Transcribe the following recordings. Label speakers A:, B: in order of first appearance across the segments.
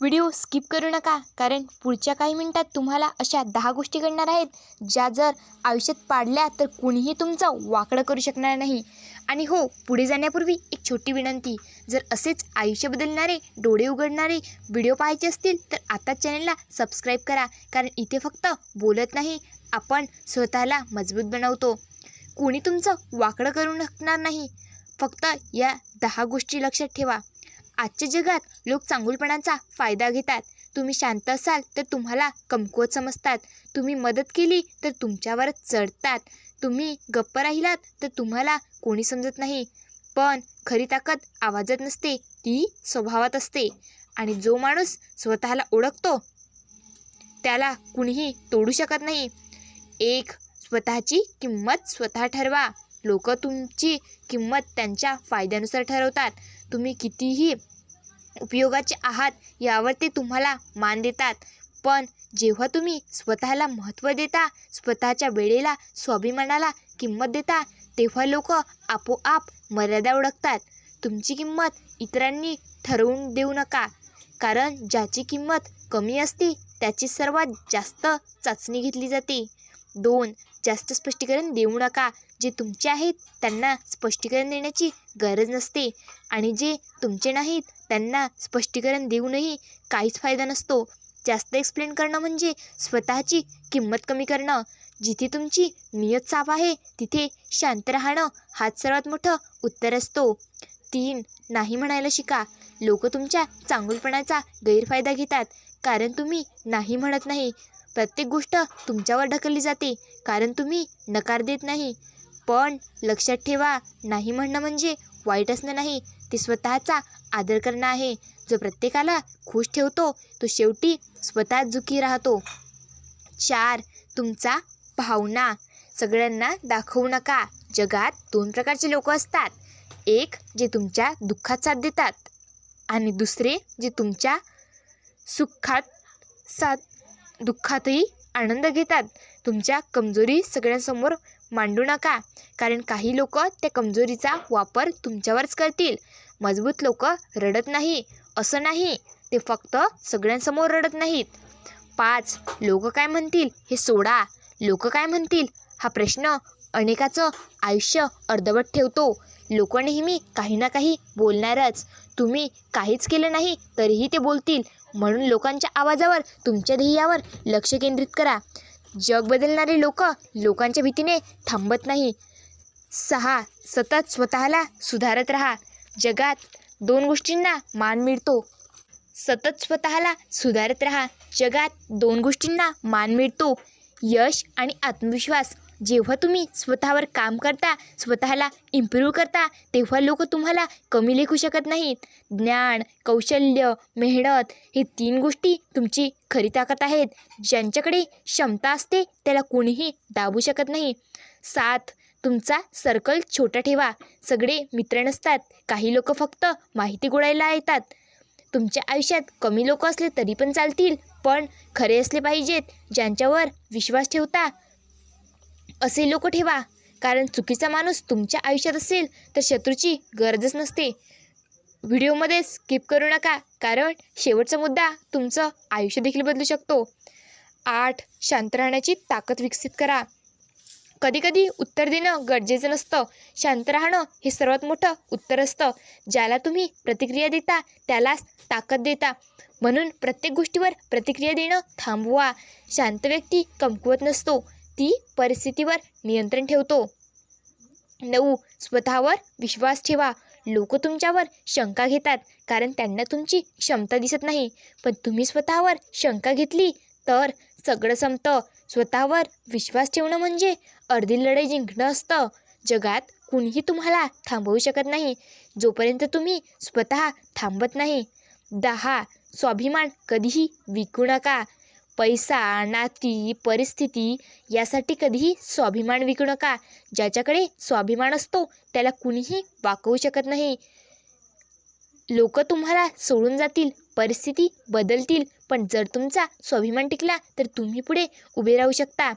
A: Video skip करू नका कारण पुढच्या काही मिनिटात तुम्हाला अशा दहा गोष्टी घडणार आहेत ज्या जर आयुष्यात पाडल्या तर कुणीही तुमचं वाकडं करू शकणार नाही. आणि हो पुढे जाण्यापूर्वी एक छोटी विनंती जर असेच आयुष्य बदलणारे डोळे उघडणारे व्हिडिओ पाहायचे असतील तर आता चॅनलला सबस्क्राईब करा कारण इथे फक्त बोलत नाही आपण स्वतःला मजबूत बनवतो. कोणी तुमचं वाकडं करू शकणार नाही फक्त या दहा गोष्टी लक्षात ठेवा. आजच्या जगात लोक चांगुलपणाचा फायदा घेतात. तुम्ही शांत असाल तर तुम्हाला कमकुवत समजतात. तुम्ही मदत केली तर तुमच्यावरच चढतात. तुम्ही गप्प राहिलात तर तुम्हाला कोणी समजत नाही. पण खरी ताकद आवाजात नसते ती स्वभावात असते. आणि जो माणूस स्वतःला ओळखतो त्याला कुणीही तोडू शकत नाही. एक स्वतःची किंमत स्वतः ठरवा. लोक तुमची किंमत त्यांच्या फायद्यानुसार ठरवतात. तुम्ही कितीही उपयोगाचे आहात यावर ते तुम्हाला मान देतात. पण जेव्हा तुम्ही स्वतःला महत्त्व देता स्वतःच्या वेळेला स्वाभिमानाला किंमत देता तेव्हा लोक आपोआप मर्यादा ओळखतात. तुमची किंमत इतरांनी ठरवून देऊ नका कारण ज्याची किंमत कमी असते त्याची सर्वात जास्त चाचणी घेतली जाते. दोन जास्त स्पष्टीकरण देऊ नका. जे तुमचे आहेत त्यांना स्पष्टीकरण देण्याची गरज नसते. आणि जे तुमचे नाहीत त्यांना स्पष्टीकरण देऊनही काहीच फायदा नसतो. जास्त एक्सप्लेन करणं म्हणजे स्वतःची किंमत कमी करणं. जिथे तुमची नियत साफ आहे तिथे शांत राहणं हाच सर्वात मोठं उत्तर असतो. तीन नाही म्हणायला शिका. लोक तुमच्या चांगुलपणाचा गैरफायदा घेतात कारण तुम्ही नाही म्हणत नाही. प्रत्येक गोष्ट तुमच्यावर ढकलली जाते कारण तुम्ही नकार देत नाही. पण लक्षात ठेवा नाही म्हणणं म्हणजे वाईट असणं नाही. ते स्वतःचा आदर करणं आहे. जो प्रत्येकाला खुश ठेवतो तो शेवटी स्वतः दुःखी राहतो. चार तुमचा भावना. सगळ्यांना दाखवू नका. जगात दोन प्रकारचे लोक असतात. एक जे तुमच्या दुःखात साथ देतात आणि दुसरे जे तुमच्या सुखात साथ दुःखातही आनंद घेतात. तुमच्या कमजोरी सगळ्यांसमोर मांडू नका. कारण काही लोक त्या कमजोरीचा वापर तुमच्यावरच करतील. मजबूत लोक रडत नाही. असं नाही. ते फक्त सगळ्यांसमोर रडत नाहीत. पाच लोक काय म्हणतील हे सोडा. लोक काय म्हणतील? हा प्रश्न अनेकाचं आयुष्य अर्धवट ठेवतो. लोक नेहमी काही ना काही बोलणारच. तुम्ही काहीच केलं नाही तरीही ते बोलतील. म्हणून लोकांच्या आवाजावर तुमच्या ध्येयावर लक्ष केंद्रित करा. जग बदलणारे लोक लोकांच्या भीतीने थांबत नाही. सहा सतत स्वतःला सुधारत राहा. जगात दोन गोष्टींना मान मिळतो. सतत स्वतःला सुधारत राहा. जगात दोन गोष्टींना मान मिळतो. यश आणि आत्मविश्वास. जेव्हा तुम्ही स्वतःवर काम करता स्वतःला इम्प्रूव्ह करता तेव्हा लोक तुम्हाला कमी लेखू शकत नाहीत. ज्ञान कौशल्य मेहनत हे तीन गोष्टी तुमची खरी ताकद आहेत. ज्यांच्याकडे क्षमता असते त्याला कोणीही दाबू शकत नाही. सात तुमचा सर्कल छोटा ठेवा. सगळे मित्र नसतात. काही लोक फक्त माहिती गोळायला येतात. तुमच्या आयुष्यात कमी लोक असले तरी पण चालतील पण खरे असले पाहिजेत. ज्यांच्यावर विश्वास ठेवता असे लोक ठेवा. कारण चुकीचा माणूस तुमच्या आयुष्यात असेल तर शत्रूची गरजच नसते. व्हिडिओमध्ये स्किप करू नका कारण शेवटचा मुद्दा तुमचं आयुष्य देखील बदलू शकतो. आठ शांत राहण्याची ताकद विकसित करा. कधीकधी उत्तर देणं गरजेचं नसतं. शांत राहणं हे सर्वात मोठं उत्तर असतं. ज्याला तुम्ही प्रतिक्रिया देता त्यालाच ताकद देता. म्हणून प्रत्येक गोष्टीवर प्रतिक्रिया देणं थांबवा. शांत व्यक्ती कमकुवत नसतो. ती परिस्थितीवर नियंत्रण ठेवतो. नऊ स्वतःवर विश्वास ठेवा. लोक तुमच्यावर शंका घेतात कारण त्यांना तुमची क्षमता दिसत नाही. पण तुम्ही स्वतःवर शंका घेतली तर सगळं संपतं. स्वतःवर विश्वास ठेवणं म्हणजे अर्धी लढाई जिंकणं असतं. जगात कुणीही तुम्हाला थांबवू शकत नाही. जोपर्यंत तुम्ही स्वतः थांबत नाही. दहा स्वाभिमान कधीही विकू नका. पैसा नाती परिस्थिती यासाठी कधीही स्वाभिमान विकू नका. ज्याच्याकडे स्वाभिमान असतो त्याला कुणीही वाकवू शकत नाही. लोक तुम्हाला सोडून जातील परिस्थिती बदलतील पण जर तुमचा स्वाभिमान टिकला तर तुम्ही पुढे उभे राहू शकता.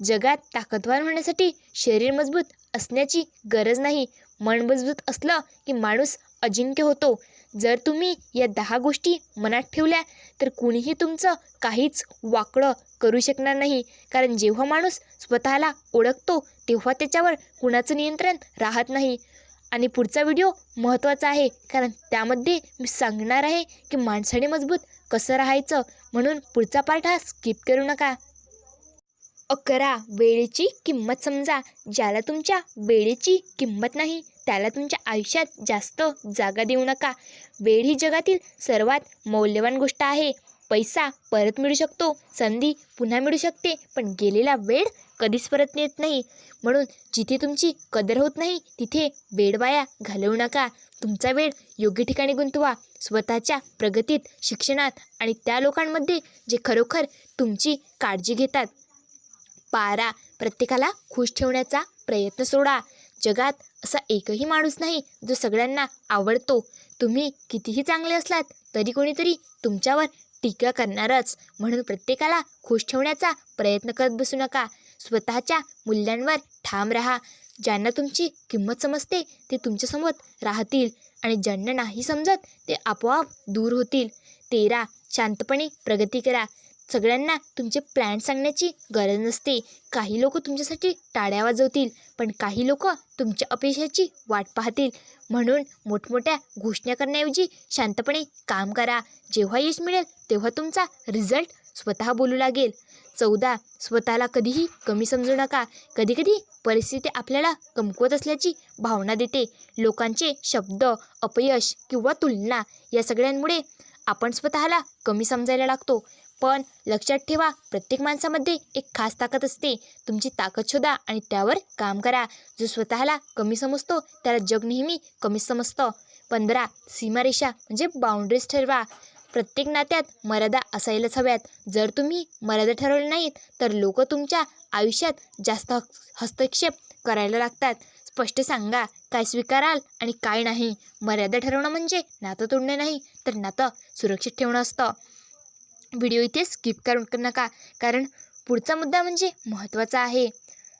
A: जगात ताकदवार होण्यासाठी शरीर मजबूत असण्याची गरज नाही. मन मजबूत असलं की माणूस अजिंक्य होतो. जर तुम्ही या दहा गोष्टी मनात ठेवल्या तर कुणीही तुमचं काहीच वाकडं करू शकणार नाही. कारण जेव्हा माणूस स्वतःला ओळखतो तेव्हा त्याच्यावर कुणाचं नियंत्रण राहत नाही. आणि पुढचा व्हिडिओ महत्त्वाचा आहे कारण त्यामध्ये मी सांगणार आहे की माणसाने मजबूत कसं राहायचं म्हणून पुढचा पार्ट हा स्किप करू नका. अकरा वेळेची किंमत समजा. ज्याला तुमच्या वेळेची किंमत नाही त्याला तुमच्या आयुष्यात जास्त जागा देऊ नका. वेळ ही जगातील सर्वात मौल्यवान गोष्ट आहे. पैसा परत मिळू शकतो संधी पुन्हा मिळू शकते पण गेलेला वेळ कधीच परत येत नाही. म्हणून जिथे तुमची कदर होत नाही तिथे वेळ वाया घालवू नका. तुमचा वेळ योग्य ठिकाणी गुंतवा. स्वतःच्या प्रगतीत शिक्षणात आणि त्या लोकांमध्ये जे खरोखर तुमची काळजी घेतात. पारा. प्रत्येकाला खुश ठेवण्याचा प्रयत्न सोडा. जगात असा एकही माणूस नाही जो सगळ्यांना आवडतो. तुम्ही कितीही चांगले असलात तरी कोणीतरी तुमच्यावर टीका करणारच. म्हणून प्रत्येकाला खुश ठेवण्याचा प्रयत्न करत बसू नका. स्वतःच्या मूल्यांवर ठाम राहा. ज्यांना तुमची किंमत समजते ते तुमच्यासमोर राहतील. आणि ज्यांना नाही समजत ते आपोआप दूर होतील. तेरा. शांतपणे प्रगती करा. सगळ्यांना तुमचे प्लॅन सांगण्याची गरज नसते. काही लोक तुमच्यासाठी टाळ्या वाजवतील पण काही लोक तुमच्या अपयशाची वाट पाहतील. म्हणून मोठमोठ्या घोषणा करण्याऐवजी शांतपणे काम करा. जेव्हा यश मिळेल तेव्हा तुमचा रिझल्ट स्वतः बोलू लागेल. चौदा स्वतःला कधीही कमी समजू नका. कधीकधी परिस्थिती आपल्याला कमकुवत असल्याची भावना देते. लोकांचे शब्द अपयश किंवा तुलना या सगळ्यांमुळे आपण स्वतःला कमी समजायला लागतो. पण लक्षात ठेवा प्रत्येक माणसामध्ये एक खास ताकद असते. तुमची ताकद शोधा आणि त्यावर काम करा. जो स्वतःला कमी समजतो त्याला जग नेहमी कमीच समजतं. पंधरा सीमारेषा म्हणजे बाउंड्रीज ठरवा. प्रत्येक नात्यात मर्यादा असायलाच हव्यात. जर तुम्ही मर्यादा ठरवल्या नाहीत तर लोक तुमच्या आयुष्यात जास्त हस्तक्षेप करायला लागतात. स्पष्ट सांगा काय स्वीकाराल आणि काय नाही? मर्यादा ठरवणं म्हणजे नातं तोडणे नाही तर नातं सुरक्षित ठेवणं असतं. व्हिडिओ इथे स्किप करू नका. कारण पुढचा मुद्दा म्हणजे महत्त्वाचा आहे.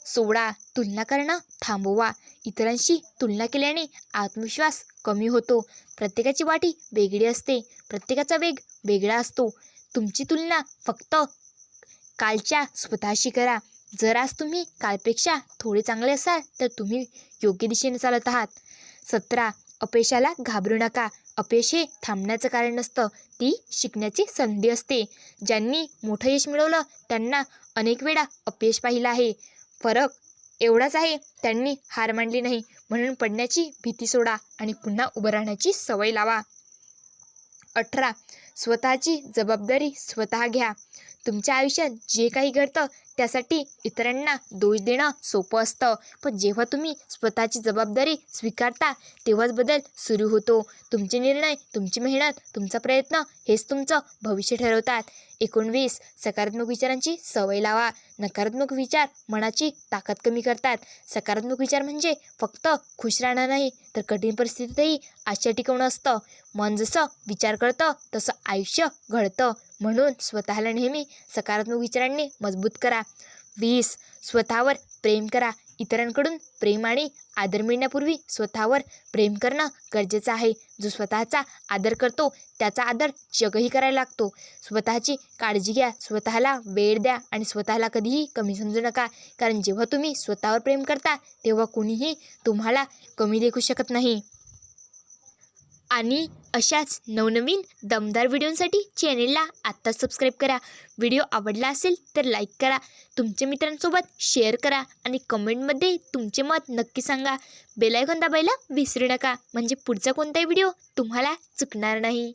A: सोळा तुलना करणं थांबवा. इतरांशी तुलना केल्याने आत्मविश्वास कमी होतो. प्रत्येकाची वाटी वेगळी असते. प्रत्येकाचा वेग वेगळा असतो. तुमची तुलना फक्त कालच्या स्वतःशी करा. जर आज तुम्ही कालपेक्षा थोडे चांगले असाल तर तुम्ही योग्य दिशेने चालत आहात. सतरा अपयशाला घाबरू नका. अपयश हे थांबण्याचं कारण नसतं. ती शिकण्याची संधी असते. ज्यांनी मोठं यश मिळवलं त्यांना अनेक वेळा अपयश पाहिलं आहे. फरक एवढाच आहे त्यांनी हार मानली नाही. म्हणून पडण्याची भीती सोडा आणि पुन्हा उभं राहण्याची सवय लावा. अठरा. स्वतःची जबाबदारी स्वतः घ्या. तुमच्या आयुष्यात जे काही घडतं त्यासाठी इतरांना दोष देणं सोपं असतं. पण जेव्हा तुम्ही स्वतःची जबाबदारी स्वीकारता तेव्हाच बदल सुरू होतो. तुमचे निर्णय तुमची मेहनत तुमचा प्रयत्न हेच तुमचं भविष्य ठरवतात. एकोणवीस. सकारात्मक विचारांची सवय लावा. नकारात्मक विचार मनाची ताकद कमी करतात. सकारात्मक विचार म्हणजे फक्त खुश राहणं नाही तर कठीण परिस्थितीतही आश्चर्य टिकवणं असतं. मन जसं विचार करतं तसं आयुष्य घडतं. म्हणून स्वतःला नेहमी सकारात्मक विचारांनी मजबूत करा. वीस. स्वतःवर प्रेम करा. इतरांकडून प्रेम आणि आदर मिळण्यापूर्वी स्वतःवर प्रेम करणं गरजेचं आहे. जो स्वतःचा आदर करतो त्याचा आदर जगही करायला लागतो. स्वतःची काळजी घ्या स्वतःला वेळ द्या आणि स्वतःला कधीही कमी समजू नका. कारण जेव्हा तुम्ही स्वतःवर प्रेम करता तेव्हा कुणीही तुम्हाला कमी देखू शकत नाही. आणि अशाच नवनवीन दमदार व्हिडिओंसाठी चॅनेलला आत्ताच सबस्क्राईब करा. व्हिडिओ आवडला असेल तर लाईक करा. तुमच्या मित्रांसोबत शेअर करा आणि कमेंटमध्ये तुमचे मत नक्की सांगा. बेलायकॉन दाबायला विसरू नका. म्हणजे पुढचा कोणताही व्हिडिओ तुम्हाला चुकणार नाही.